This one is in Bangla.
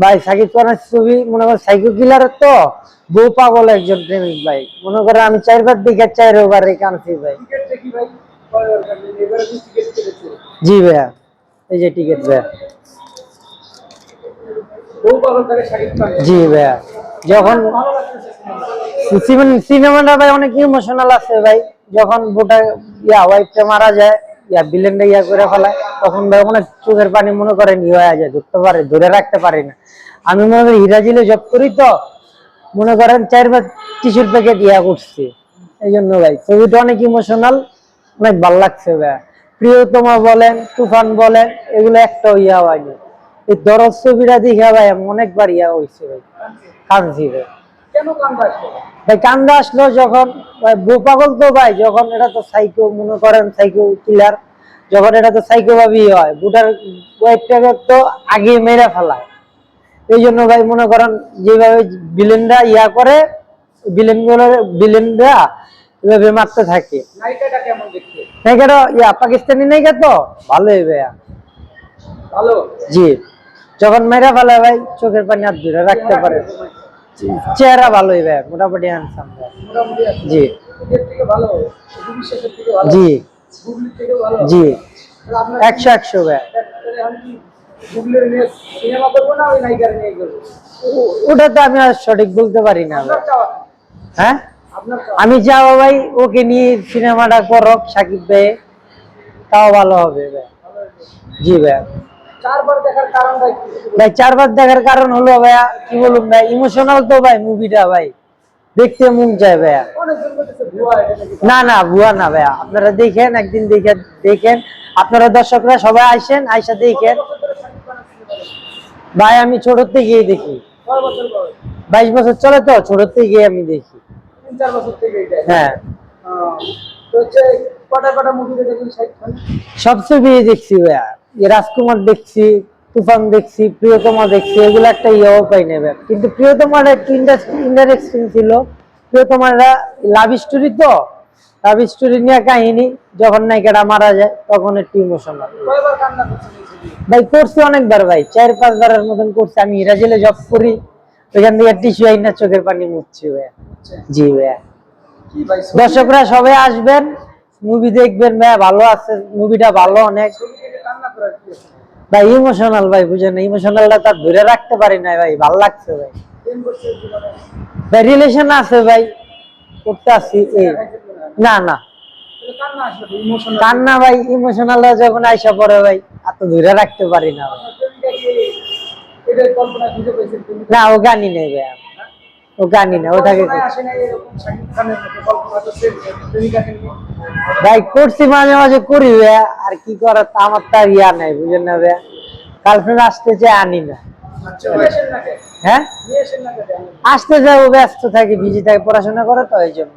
ভাই, সাকিব খানের ছবি, মনে করেন সাইকো কিলার তো বউ পাগল একজন প্রেমিক ভাই। মনে করেন আমি চারবার দিকে চার ওভার কানছি ভাই। জি ভাইয়া, এই যে টিকিট ভাইয়া। জি ভাইয়া, যখন সিনেমাটা ভাই অনেক ইমোশনাল আছে ভাই। যখন বোটা ইয়া ওয়াইফটা মারা যায় ইয়া বিলেনটা ইয়া করে ফেলায় তখন ভাই চোখের পানি মনে করেন ইয়ে হয়ে যায় ধরতে পারে ধরে রাখতে পারি না। আমি মনে করি হিরাজিলে জব করি তো মনে করেন চারবার টিস্যুর প্যাকেট ইয়া করছি। এই জন্য ভাই ছবিটা অনেক ইমোশনাল অনেক ভালো লাগছে ভাই। প্রিয়তমা বলেন তুফান বলেন এগুলো একটা ইয়া হয়নি। এই দরজ ছবিটা দেখে ভাই অনেকবার ইয়া হয়েছে ভাই কাঁদছি ভাই। ভাই কান্দা আসলো যখন ভাই বউ পাগল তো ভাই যখন এটা তো সাইকো মনে করেন সাইকো কিলার যখন এটা তো সাইকো ভাবি হয় বুটার ওয়াইফটাকে তো আগে মেরে ফেলায়। এই জন্য ভাই মনে করেন যেভাবে বিলেনরা ইয়া করে বিলেনগুলো বিলেনরা এভাবে মারতে থাকে। নায়িকাটা কেমন ইয়া পাকিস্তানি নায়িকা তো? ভালোই ভাইয়া। ভালো? জি। যখন মেরে ফেলায় ভাই চোখের পানি হাত ধরে রাখতে পারে। চেহারা ভালোই ভাই মোটামুটি হ্যান্ডসাম জি। জি। জি। একশো একশো ভাই। ওটা তো আমি আর সঠিক বলতে পারি না হ্যাঁ? আমি যাব ভাই ওকে নিয়ে সিনেমাটা করক সাকিব ভাই। তাও ভালো হবে ভাই। জি ভাই। ভাই চারবার দেখার কারণ হলো ভাইয়া কি বলুন ভাই ইমোশনাল তো ভাই মুভিটা ভাই। দেখতে মন চায় ভাইয়া। না না ভুয়া না ভাইয়া। আপনারা দেখেন একদিন দেখে দেখেন। আপনারা দর্শকরা সবাই আসেন আইসা দেখেন? ভাই আমি ছোট থেকেই দেখি। বাইশ বছর চলে তো ছোট থেকে আমি দেখি। থেকে হ্যাঁ। সব ছবি দেখছি ভাইয়া। রাজকুমার দেখছি তুফান দেখছি, প্রিয়তমা দেখছি, এগুলো একটা ইয়েও পাই নেবে কিন্তু প্রিয়তমার একটু ইন্টারেস্টিং ছিল। প্রিয়তমার লাভ স্টোরি তো? লাভ স্টোরি নিয়ে কাহিনী, যখন নায়িকাটা মারা যায়, তখন একটু ইমোশনাল ভাই, করছি অনেকবার ভাই, চার পাঁচবারের মতন করছি। আমি হিরাজিলে জব করি, ওইখান থেকে টিস্যু আইনা চোখের পানি মুছছি ভাইয়া। জি ভাইয়া। ভাই দর্শকরা সবাই আসবেন মুভি দেখবেন ভাইয়া, ভালো আছে মুভিটা ভালো অনেক। ভাই ইমোশনাল ভাই, বুঝেন ইমোশনালটা তার ধরে রাখতে পারি না ভাই, ভালো লাগছে ভাই। ভাই রিলেশন আছে ভাই, করতে আসছি না না। কান্না ভাই ইমোশনাল যখন আইসা পড়ে ভাই এত ধরে রাখতে পারি না না, ও গানই নেই ভাই। ও জানি না ওটাকে ভাই করছি মাঝে মাঝে করি আর কি করার তা আমার তার ইয়া নাই বুঝেন না ভাই গার্লফ্রেন্ড আসতে চাই আনি না। আচ্ছা হ্যাঁ? আসতে যাব ব্যস্ত থাকি বিজি থাকি পড়াশোনা করে তো এই জন্য।